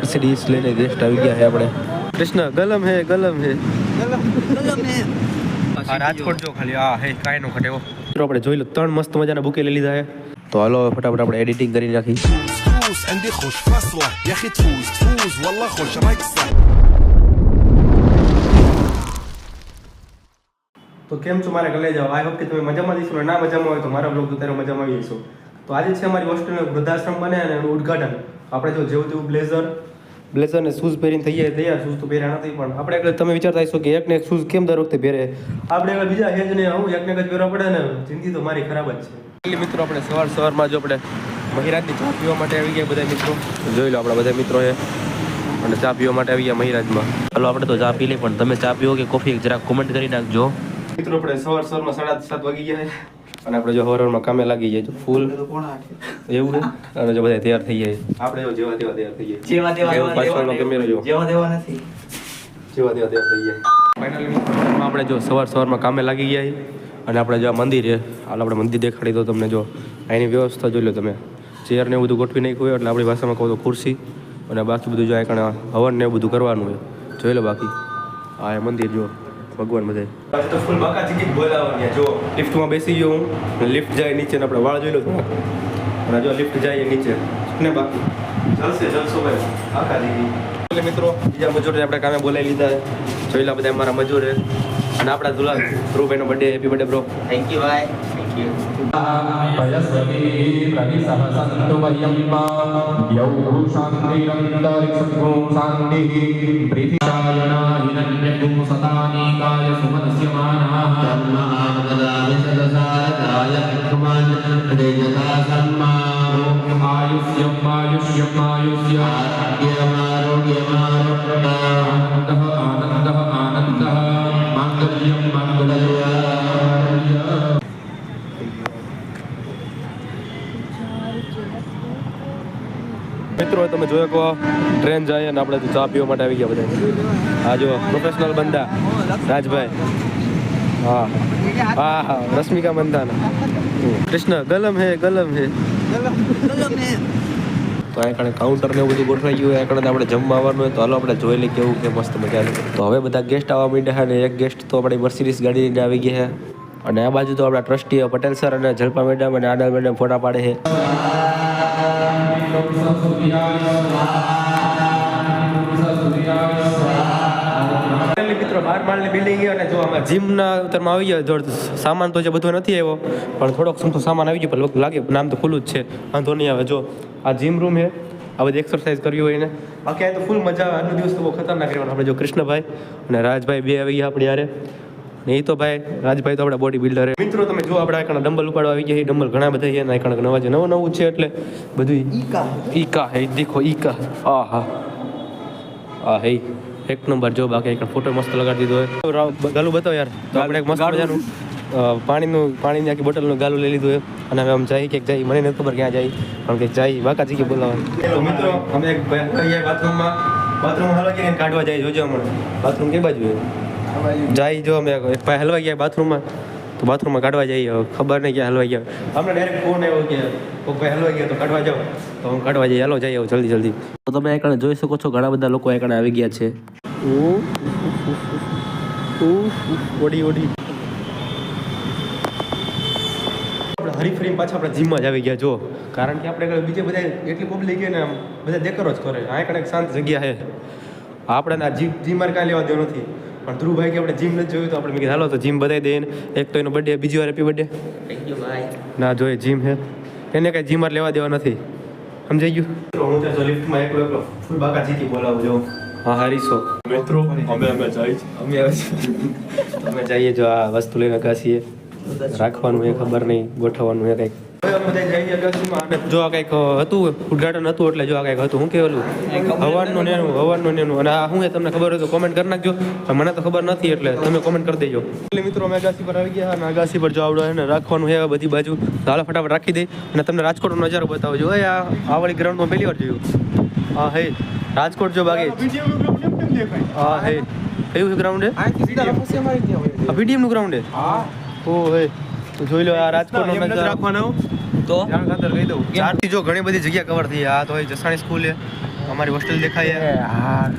Mercedes લઈને guest આવી ગયા છે આપણે. કૃષ્ણ ગલમ હે ગલમ હે. રાજકોટ જો ખાલી આ હે કાંઈ નો જોઈ લો ત્રણ મસ્ત મજાના બુકે લઈ લીધા છે. તો હાલો ફટાફટ આપણે એડિટિંગ કરી રાખી તો કેમ છો? મારા ગલે જાઓ આ વખતે કે તમે મજામાં જઈશો ના? મજામાં હોય તો મારા બ્લોગ તો ત્યારે મજામાં આવી જઈશું તો આજે છે અમારી હોસ્ટેલનો વૃદ્ધાશ્રમ બને અને એનું ઉદઘાટન. આપણે જો જેવું તેવું બ્લેઝર બ્લેઝર ને શૂઝ પહેરીને થઈ જાય તૈયાર શૂઝ તો પહેર્યા નથી પણ આપણે એટલે તમે વિચારતા હશો કે એક ને એક શૂઝ કેમ દર વખતે પહેરે? આપણે એટલે બીજા હેજ ને આવું એક ને એક જ પહેરવા પડે ને જિંદગી તો મારી ખરાબ જ છે. એટલે મિત્રો આપણે સવાર સવારમાં જો આપણે મહિરાજની ચા પીવા માટે આવી ગયા બધા મિત્રો. જોઈ લો આપણા બધા મિત્રો એ અને ચા પીવા માટે આવી ગયા મહિરાજમાં. ચાલો આપણે તો ચા પી લઈએ પણ તમે ચા પીવો કે કોફી જરાક કોમેન્ટ કરી નાખજો. મિત્રો આપણે સવાર સવારમાં સાડા સાત વાગી ગયા છે. અને આપણે જો સવારમાં કામે લાગી જાય તો ફૂલ એવું છે? અને જો બધા તૈયાર થઈ જાય આપણે જો જેવા તેવા તૈયાર થઈ જાય જેવા તેવા પાછળનો કેમેરો જો. જેવા તેવા નથી. જેવા તેવા તૈયાર થઈ જાય ફાઇનલી આપણે જો સવાર સવારમાં કામે લાગી ગયા અને આપણે જો આ મંદિર છે. હાલ આપણે મંદિર દેખાડી દો તમને જો. અહીંની વ્યવસ્થા જોઈ લો તમે. ચેર ને એવું બધું ગોઠવી નાખ્યું હોય એટલે આપણી ભાષામાં કહો તો ખુરશી. અને બાકી બધું જો આ કણે હવન ને એવું બધું કરવાનું હોય. જોઈ લો બાકી. આ એ મંદિર જો. ભગવાન બધે. તો ફૂલ બાકા ચીકી બોલાવવાની જો. લિફ્ટમાં બેસી ગયો હું. લિફ્ટ જાય નીચે ને આપણે વાળ જોઈ લો અને જો લિફ્ટ જાય નીચે. ને બાકી? ભાઈ. આખા એટલે મિત્રો બીજા મજૂરને આપણે કામે બોલાવી લીધા છે. જોઈ લો બધા અમારા મજૂર અને આપણા Dula ધ્રુવભાઈનો birthday happy birthday bro thank you ભાઈ. పయస్వతి ప్రతి సహసంతు వయ్యంబ యౌ ఆయుష్యం ఆయుష్యం ఆయుష్య જોયો એક ટ્રેન જાય અને આપણે ચા પીવા માટે આવી ગયા બધા આ જો પ્રોફેશનલ બંદા, રાજભાઈ. હા. હા હા, રશ્મિકા મંદાના. કૃષ્ણ, ગલમ હે ગલમ હે. તો આ કણે બધું ગોઠવાઈ ગયું આ કણે આપણે જમવા હોય, તો હાલો આપણે જોઈ લઈએ કેવું કે મસ્ત મજાનું તો હવે બધા ગેસ્ટ આવવા માંડ્યા અને એક ગેસ્ટ તો આપણી મર્સિડીઝ ગાડી આવી ગયા અને આ બાજુ તો આપણા ટ્રસ્ટી પટેલ સર અને જલપા મેડમ અને આનંદ મેડમ ફોટા પાડે છે. મિત્રો, બાર માળની બિલ્ડિંગ અને જો અમે જીમના ઉતરમાં આવી ગયા જોડ સામાન તો જે બધો નથી આવ્યો, પણ થોડોક સમથું સામાન આવી ગયો, પણ લાગે, નામ તો ખુલ્લું જ છે, વાંધો નહીં આવે. જો આ જીમ રૂમ છે, આ બધી એક્સરસાઇઝ કરવી હોય ને બાકી આ તો ફૂલ મજા આવે, આજનો દિવસ તો બહુ ખતરનાક રહેવાનો. આપણે જો કૃષ્ણભાઈ અને રાજભાઈ બે આવી ગયા આપણે યારે ને એ તો ભાઈ રાજભાઈ તો આપણા બોડી બિલ્ડર મિત્રો તમે જો આપણે આ ડંબલ ઉપાડવા આવી ગયા ડંબલ ઘણા બધા છે કણક નવા છે. નવું નવું છે એટલે બધું ઈકા. ઈકા હે દેખો ઈકા. આ હા આ હે એક નંબર જો બાકી એક ફોટો મસ્ત લગાડી દીધો હોય ગાલું બતાવો યાર. તો આપણે એક મસ્ત મજાનું પાણીનું પાણીની આખી બોટલનું ગાલું લઈ લીધું હોય અને હવે આમ જાય કે જાય મને નથી ખબર ક્યાં જાય. પણ કે જાય બાકાજી કે બોલાવા. તો મિત્રો અમે એક ભાઈ બાથરૂમમાં બાથરૂમ હાલો કાઢવા જાય જોજો હમણાં. બાથરૂમ કઈ બાજુ જાય જો અમે એક ભાઈ હલવા ગયા બાથરૂમમાં, તો બાથરૂમમાં કાઢવા જઈએ. ખબર નહીં ક્યાં હલવા ગયા. હમણાં ડાયરેક્ટ ફોન આવ્યો કે કોઈ ભાઈ હલવા ગયા તો કાઢવા જાઓ. તો હું કાઢવા જઈએ. હાલો, જઈએ જલ્દી જલ્દી. તો તમે એકણે જોઈ શકો છો, ઘણા બધા લોકો એકણે આવી ગયા છે. Audi Audi. હરીફરીને પાછા આપણે જીમમાં જ આવી ગયા, જો. કારણ કે આપણે બીજે બધા એટલી પબ્લિક ને બધા દેકરો જ કરે. આ એક શાંત જગ્યા છે. આપણે જીમ જીમમાં કાંઈ લેવા દેવું નથી. પણ ધ્રુવભાઈ કે આપણે જીમ નથી જોયું તો આપણે મેં કીધું હાલો તો જીમ બતાવી દઈએ એક તો એનો બર્થડે બીજી વાર હેપી બર્થડે ના જોઈએ જીમ છે. એને કાંઈ જીમ લેવા દેવા નથી. સમજાઈ ગયું? હું ત્યાં લિફ્ટમાં એકલો એકલો ફૂલ બાકા જીતી બોલાવું જો હા હરીશો. મિત્રો અમે અમે જઈએ અમે અમે જઈએ જો આ વસ્તુ લઈને કાશીએ રાખવાનું એ ખબર નહીં ગોઠવવાનું એ કંઈક. જો આ કંઈક હતું ઉદઘાટન હતું એટલે જો આ કંઈક હતું શું કહેલું? હવાનનું નેનું હવાનનું નેનું અને આ હું એ તમને ખબર હોય તો કોમેન્ટ કરી નાખજો. મને તો ખબર નથી એટલે તમે કોમેન્ટ કરી દેજો. એટલે મિત્રો અમે અગાસી પર આવી ગયા અને અગાસી પર જો આવડો એને રાખવાનું છે બધી બાજુ. હાલો ફટાફટ રાખી દે અને તમને રાજકોટનો નજારો બતાવજો. એ આ આ ગ્રાઉન્ડમાં પહેલી વાર જોયું. હા હે. રાજકોટ જો બાકી. હા હે. કયું ગ્રાઉન્ડ છે? આ પીડીએમનું ગ્રાઉન્ડ છે? ઓ હે જોઈ લો આ રાજકોટ નજારો. રાખવાનો તો? જાણ ખાતર કહી દઉં. ચારથી જો ઘણી બધી જગ્યા કવર થઈ આ તો હોય જસાણી સ્કૂલ છે. અમારી હોસ્ટેલ દેખાય છે.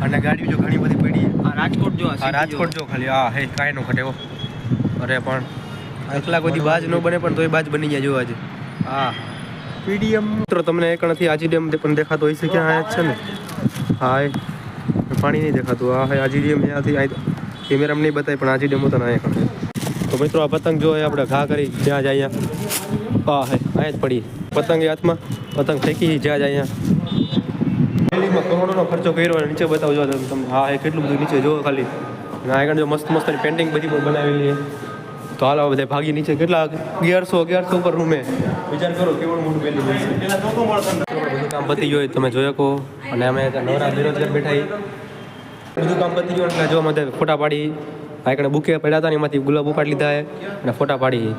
અને ગાડી જો ઘણી બધી પડી આ રાજકોટ જો આ રાજકોટ જો ખાલી આ હે કાંઈ નો ખટેવો અરે પણ એકલા કોઈથી બાજ ન બને પણ તોય બાજ બની ગયા જો આજે હા. પીડીએમ મિત્રો તમને એક નથી આજી ડેમ પણ દેખાતો હોય છે કે આ જ છે ને? હા પાણી નહીં દેખાતું. આ હે આજી ડેમ ત્યાંથી આ કેમેરામાં નહીં બતાય પણ આજી ડેમ તો ના એક તો મિત્રો આ પતંગ જો આપણે ઘા કરી જ્યાં જાય અહીંયા હા હે અહીંયા જ પડી. પતંગ હાથમાં પતંગ ફેંકી જ્યાં જાય અહીંયા. દિલ્હીમાં કરોડોનો ખર્ચો કર્યો અને નીચે બતાવજો તમે હા, એ કેટલું બધું નીચે જોવો ખાલી. અને આગળ જો મસ્ત મસ્ત પેન્ટિંગ બધી પણ બનાવેલી છે. તો હાલો બધા ભાગી નીચે. કેટલા? અગિયારસો અગિયારસો ઉપર રૂમે વિચાર કરો, કેવડું મોટું પેલું બધું કામ પતી ગયું તમે જોયો કહો અને અમે નવરા બેરોજગાર બેઠા બધું કામ પતી ગયું એટલે જો અમે ફોટા પાડી. આગળ બુકે પડ્યા હતા ને, એમાંથી ગુલાબ ઉપાડી લીધા અને ફોટા પાડી.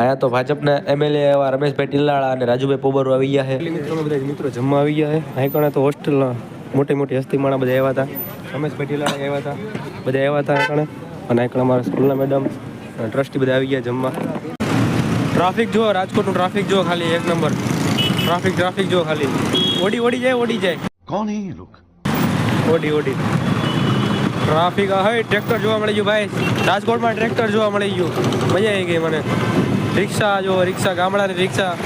આયા તો ભાજપના એમએલએ એવા રમેશ ટિલ્લાળા અને રાજુભાઈ પોબરો આવી ગયા છે. મિત્રો મિત્રો જમવા આવી ગયા છે. આઈકણે તો હોસ્ટેલના મોટી મોટી હસ્તીમાણા બધા આવ્યા હતા. રમેશ ટિલ્લાળા આવ્યા હતા. બધા આવ્યા હતા આઈકણે અને આઈકણે અમારા સ્કૂલના મેડમ ટ્રસ્ટી બધા આવી ગયા જમવા. ટ્રાફિક જુઓ રાજકોટનું ટ્રાફિક જુઓ ખાલી એક નંબર. ટ્રાફિક ટ્રાફિક જુઓ ખાલી. ઓડી ઓડી જાય ઓડી જાય. કોણ હે લોક? Audi Audi. ટ્રાફિક હોય ટ્રેક્ટર જોવા મળી ગયું ભાઈ. રાજકોટમાં ટ્રેક્ટર જોવા મળી ગયું. મજા આવી ગઈ મને. રિક્ષા, જો રિક્ષા, ગામડાની રિક્ષા.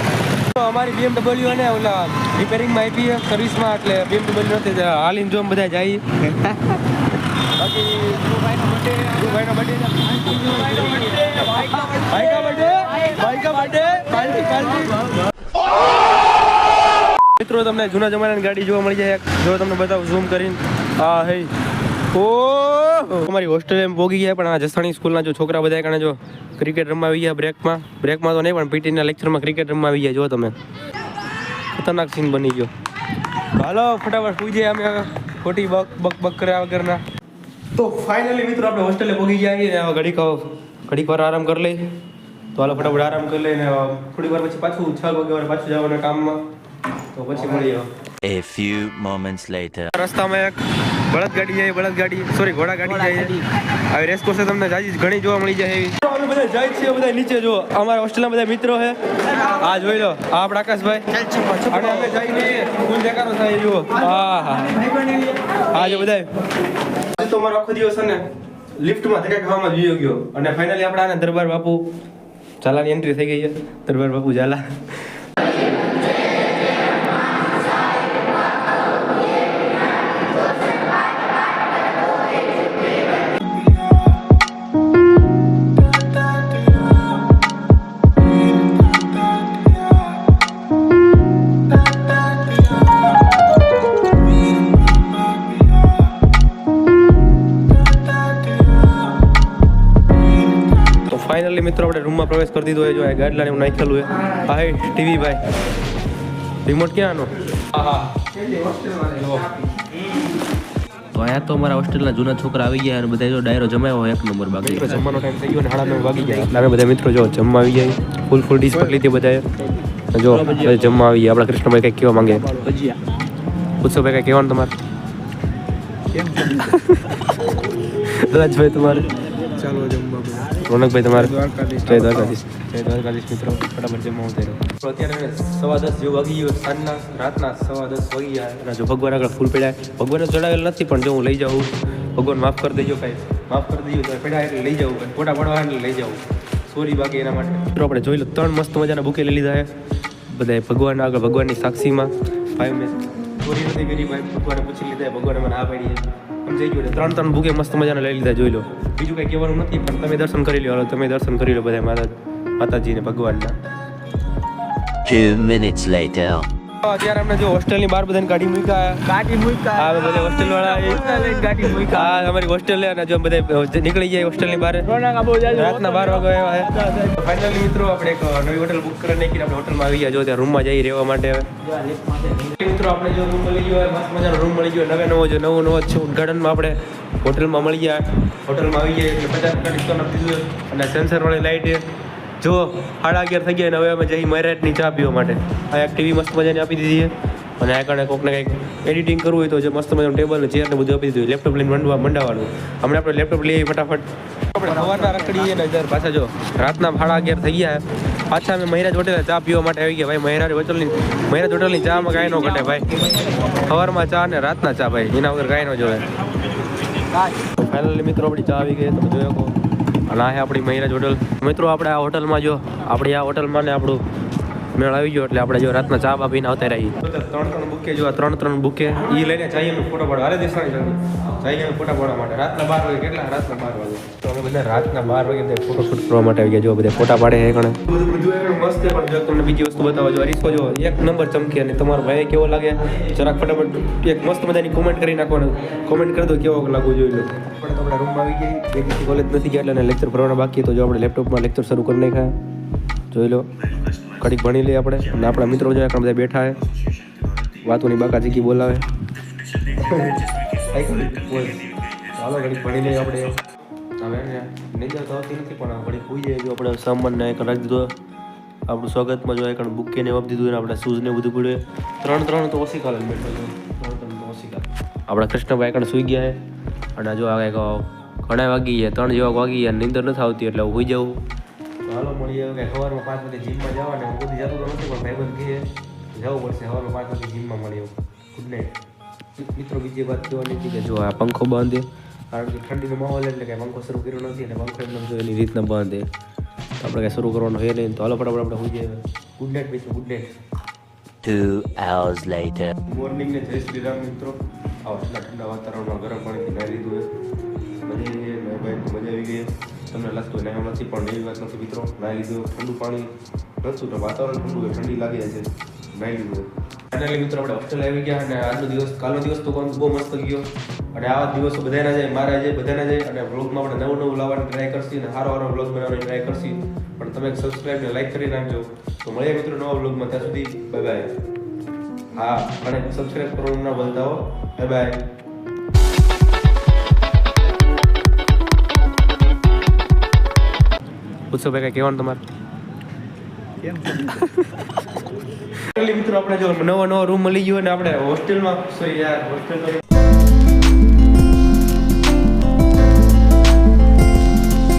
અમારી બીએમડબલ્યુ અને ઓલા રિપેરિંગમાં આપી છે સર્વિસમાં એટલે બીએમડબલ્યુ નથી હાલીને જો બધા જાય. મિત્રો, તમને જૂના જમાનાની ગાડી જોવા મળી જાય. જો તમને બતાવું ઝૂમ કરીને. હા હે. ઓ! અમારી હોસ્ટેલ એમ પોગી ગયા પણ આ જસાણી સ્કૂલના જો છોકરા બધા કારણે જો ક્રિકેટ રમવા આવી ગયા બ્રેકમાં બ્રેકમાં તો નહીં પણ પીટીના લેક્ચરમાં ક્રિકેટ રમવા આવી ગયા જો તમે. ખતરનાક સીન બની ગયો. હાલો ફટાફટ સુઈ જઈએ અમે ખોટી બક બક બક કર્યા વગરના. તો ફાઇનલી મિત્રો આપણે હોસ્ટેલે પહોંચી ગયા છીએ હવે ઘડીક ઘડીક વાર આરામ કરી લઈ તો હાલો ફટાફટ આરામ કરી લઈને થોડી વાર પછી પાછું છ વાગે વાર પાછું જવાના કામમાં. તો પછી મળીએ A few moments later. રસ્તામાં એક બળદ ગાડી જાય બળદ ગાડી. સોરી ઘોડા ગાડી જાય આવી રેસ કોર્સ તમને જાજી ઘણી જોવા મળી જાય એવી. અમે બધા જાય છીએ બધા નીચે જો અમારા હોસ્ટેલના બધા મિત્રો છે. આ જોઈ લો આ આપણા આકાશભાઈ. અને અમે જઈ છીએ ફૂલ દેખાડો થાય જુઓ. હા હા. હા જો બધા. તો અમારો આખો દિવસ છે ને લિફ્ટમાં ધક્કા ખાવામાં જોયો ગયો. અને ફાઇનલી આપણા દરબાર બાપુ ઝાલાની એન્ટ્રી થઈ ગઈ છે. દરબાર બાપુ ઝાલા. ફાઇનલી મિત્રો આપણે રૂમમાં પ્રવેશ કરી દીધો હોય જો આ ગાડલાને હું નાખેલું છે. ભાઈ ટીવી ભાઈ. રિમોટ ક્યાં આનો? તો અહીંયા તો અમારા હોસ્ટેલના જૂના છોકરા આવી ગયા અને બધા જો ડાયરો જમાયો હોય એક નંબર બાકી. મિત્રો જમવાનો ટાઈમ થઈ ગયો ને સાડા નવ વાગી ગયા. એટલે બધા મિત્રો જો જમવા આવી જાય ફૂલ ફૂલ ડીશ પકડી લીધી બધાએ. જો જમવા આવી ગયા આપણા કૃષ્ણભાઈ કંઈક કહેવા માંગે. પૂછો ભાઈ કંઈ કહેવાનું તમારે? રાજભાઈ તમારે? ચાલો જમવા રોનકભાઈ તમારે? જય દ્વારકાધીશ. જય દ્વારકાધીશ મિત્રો. ફટાફટ જમવા ઉતાર્યો. અત્યારે સવા દસ જેવું વાગી ગયું. સાંજના રાતના સવા દસ વાગી ગયા. અને જો ભગવાન આગળ ફૂલ પડ્યા. ભગવાન ચડાવેલ નથી પણ જો હું લઈ જાઉં. ભગવાન માફ કરી દેજો કાંઈ. માફ કરી દેજો તો પડ્યા એટલે લઈ જાઉં. કાંઈ ફોટા પડવા એટલે લઈ જાઉં. સોરી બાકી એના માટે. મિત્રો આપણે જોઈ લો ત્રણ મસ્ત મજાના બુકે લઈ લીધા છે. બધાએ ભગવાન આગળ ભગવાનની સાક્ષીમાં. ભાઈ મેં ચોરી નથી કરી ભાઈ. ભગવાને પૂછી લીધા ભગવાને મને આ પાડી છે જઈ ગયું ત્રણ ત્રણ બુકે મસ્ત મજાના લઈ લીધા, જોઈ લો. બીજું કંઈ કહેવાનું નથી, પણ તમે દર્શન કરી લો તમે દર્શન કરી લો બધા માતા માતાજીને ભગવાનના. Two minutes later. અત્યારે અમે જો હોસ્ટેલની બહાર બધાને ગાડી મૂક્યા. ગાડી મૂક્યા. હા બધા હોસ્ટેલ વાળા ગાડી મૂક્યા. હા અમારી હોસ્ટેલ અને જો બધા નીકળી જાય હોસ્ટેલની બહાર. રાતના બાર વાગે આવ્યા ફાઇનલી મિત્રો આપણે એક નવી હોટેલ બુક કરી નાખી આપણે હોટલમાં આવી ગયા. જો ત્યાં રૂમમાં જઈ રહેવા માટે હવે. મિત્રો આપણે જો રૂમ મળી ગયો મસ્ત મજાનો રૂમ મળી ગયો. નવે નવો જો નવો નવો છે. ઉદઘાટનમાં આપણે હોટલમાં મળી ગયા. હોટલમાં આવી ગયા એટલે પચાસ ટકા ડિસ્કાઉન્ટ આપી દીધું. અને સેન્સર વાળી લાઇટ જો સાડા અગિયાર થઈ ગયા અને હવે અમે જઈ મેરેટની ચા પીવા માટે. આ એક ટીવી મસ્ત મજાની આપી દીધી છે. અને આ કારણે કોકને કંઈક એડિટિંગ કરવું હોય તો જે મસ્ત મજાનું ટેબલ ને ચેર ને બધું આપી દીધું લેપટોપ લઈને મંડવા મંડાવવાનું હમણાં આપણે લેપટોપ લઈએ ફટાફટ. આપણે સવારના રખડીએ ને જ્યારે પાછા જો. રાતના સાડા અગિયાર થઈ ગયા. પાછા અમે મહિરાજ હોટેલ ચા પીવા માટે આવી ગયા. ભાઈ મહિરાજ હોટલની મહિરાજ હોટલની ચામાં કાંઈ ન ઘટે ભાઈ. સવારમાં ચા અને રાતના ચા ભાઈ. એના વગર કાંઈ ન જોવે ફાઇનલી મિત્રો આપણી ચા આવી ગઈ. તમે શકો. અને આ આપણી મહિરાજ હોટલ. મિત્રો, આપણે આ હોટલમાં જો, આપણી આ હોટલમાં ને આપણું મેળ આવી ગયો એટલે આપણે જો રાતના ચા બા પીને આવતા રહી ત્રણ ત્રણ બુકે જો ત્રણ ત્રણ બુકે એ લઈને જઈએ ફોટો પાડવા. અરે દેસાણી જલ્દી જઈએ ફોટા પાડવા માટે. રાતના બાર વાગે કેટલા? રાતના બાર વાગે. તો અમે બધા રાતના બાર વાગે ફોટો શૂટ કરવા માટે આવી ગયા. જો બધા ફોટા પાડે છે કણે બધું બધું મસ્ત પણ જો તમને બીજી વસ્તુ બતાવો જો અરીસો જો એક નંબર ચમકી અને તમારો ભાઈ કેવો લાગે? જરાક ફટાફટ એક મસ્ત મજાની કોમેન્ટ કરી નાખવાનું. કોમેન્ટ કરી દો કેવો લાગવું જોઈ લો આપણે તો આપણા રૂમમાં આવી ગઈ બે કોલેજ નથી ગયા એટલે લેક્ચર ભરવાના બાકી તો જો આપણે લેપટોપમાં લેક્ચર શરૂ કરી નાખ્યા. જોઈ લો. ઘડીક ભણી લઈએ આપણે. અને આપણા મિત્રો જોઈએ આપણે બધા બેઠા છે, વાતોની બાકા જીકી બોલાવે. ચાલો ઘડીક ભણી લઈએ આપણે. હવે નિંદર તો આવતી નથી, પણ ઘડીક હોઈ જાય જો આપણે સામાનને એક રાખી દીધો. આપણું સ્વાગતમાં જો એક બુકે ને આપી દીધું આપણે શૂઝ ને બધું પડ્યું. ત્રણ ત્રણ તો ઓછી કાલે બેઠો ત્રણ ત્રણ તો ઓછી કાલે. આપણા કૃષ્ણભાઈ કણ સૂઈ ગયા છે. અને જો આ કંઈક ઘણા વાગી ગયા, ત્રણ જેવા વાગી ગયા નિંદર નથી આવતી એટલે હોઈ જાઉં. તો હાલો મળીએ કે સવારમાં પાંચ વાગે જીમમાં જવાને હું બધી જતો તો નથી પણ ભાઈબંધ કહે જવું પડશે સવારમાં પાંચ વાગે જીમમાં મળીએ. ગુડ નાઇટ મિત્રો બીજી વાત જોવાની હતી કે જો આ પંખો બાંધે કારણ કે ઠંડીનો માહોલ એટલે કે પંખો શરૂ કર્યો નથી અને પંખો એમને જો એની રીતના બંધ. તો આપણે કાંઈ શરૂ કરવાનું હોય નહીં તો હાલો ફટાફટ આપણે હોઈ જઈએ ગુડ નાઇટ મિત્રો good night Two hours later. Morning ને જય શ્રી રામ મિત્રો. આવા એટલા ઠંડા વાતાવરણમાં ગરમ પાણીથી નાહી લીધું છે ભાઈ મજા આવી ગઈ. તમને લાગતું હોય નાહવા નથી પણ એવી વાત નથી મિત્રો નાહી લીધું, ઠંડુ પાણી નથી તો વાતાવરણ ઠંડુ ઠંડી લાગી છે નાહી લીધું ફાઇનલી મિત્રો, આપણે હોસ્ટેલ આવી ગયા અને આજનો દિવસ, કાલનો દિવસ તો બહુ મસ્ત ગયો. અને આવા દિવસો બધાના જાય, મારા જાય, બધાના જાય. અને વ્લોગમાં આપણે નવું નવું લાવવાની ટ્રાય કરશી અને સારો સારો વ્લોગ બનાવવાની ટ્રાય કરશી. પણ તમે સબસ્ક્રાઈબ ને લાઈક કરી નાખજો. તો મળીએ મિત્રો નવા વ્લોગમાં ત્યાં સુધી બાય બાય હા, અને સબસ્ક્રાઈબ કરવાનું ના ભૂલતા હો. બાય બાય ઉત્સવભાઈ કઈ કહેવાનું તમારે? મિત્રો આપણે જો નવો નવો રૂમ મળી ગયો અને આપણે હોસ્ટેલમાં સોરી યાર હોસ્ટેલ